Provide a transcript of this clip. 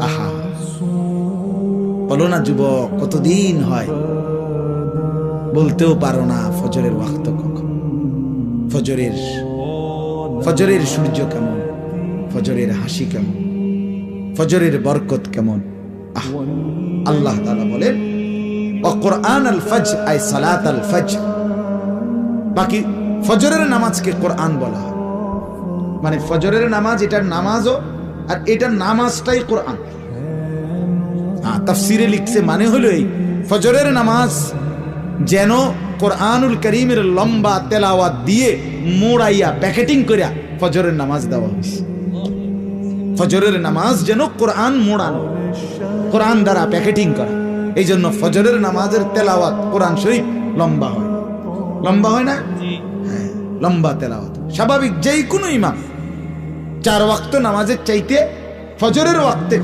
আহা। বলো না যুবক, কতদিন হয়? বলতেও পারো না ফজরের ওয়াক্ত কখন। ফজরের ফজরের সূর্য কেমন? ফজরের হাসি কেমন? ফজরের বরকত কেমন? আহ, আল্লাহ তাআলা বলেন কোরআন আল ফজ আই সালাত আল ফজ বাকি ফজরের নামাজকে কোরআন বলা হয়। মানে ফজরের নামাজ, এটার নামাজও আর এটা নামাজটাই কোরআন। হ্যাঁ তাফসিরে লিখছে মানে হলো এই ফজরের নামাজ যেন কোরআনুল করিমের লম্বা তেলাওয়াত দিয়ে মোড়াইয়া প্যাকেটিং করিয়া ফজরের নামাজ দেওয়া হয়েছে। ফজরের নামাজ যেন কোরআন মোড়ানো কোরআন দ্বারা প্যাকেটিং করা। এই জন্য ফজরের নামাজের তেলাওয়াত কোরআন শরীফ লম্বা হয়। লম্বা হয় না? হ্যাঁ, লম্বা তেলাওয়াত। স্বাভাবিক যেই কোনো ইমাম চার ওয়াক্ত নামাজের চাইতে ফজরের ওয়াক্তে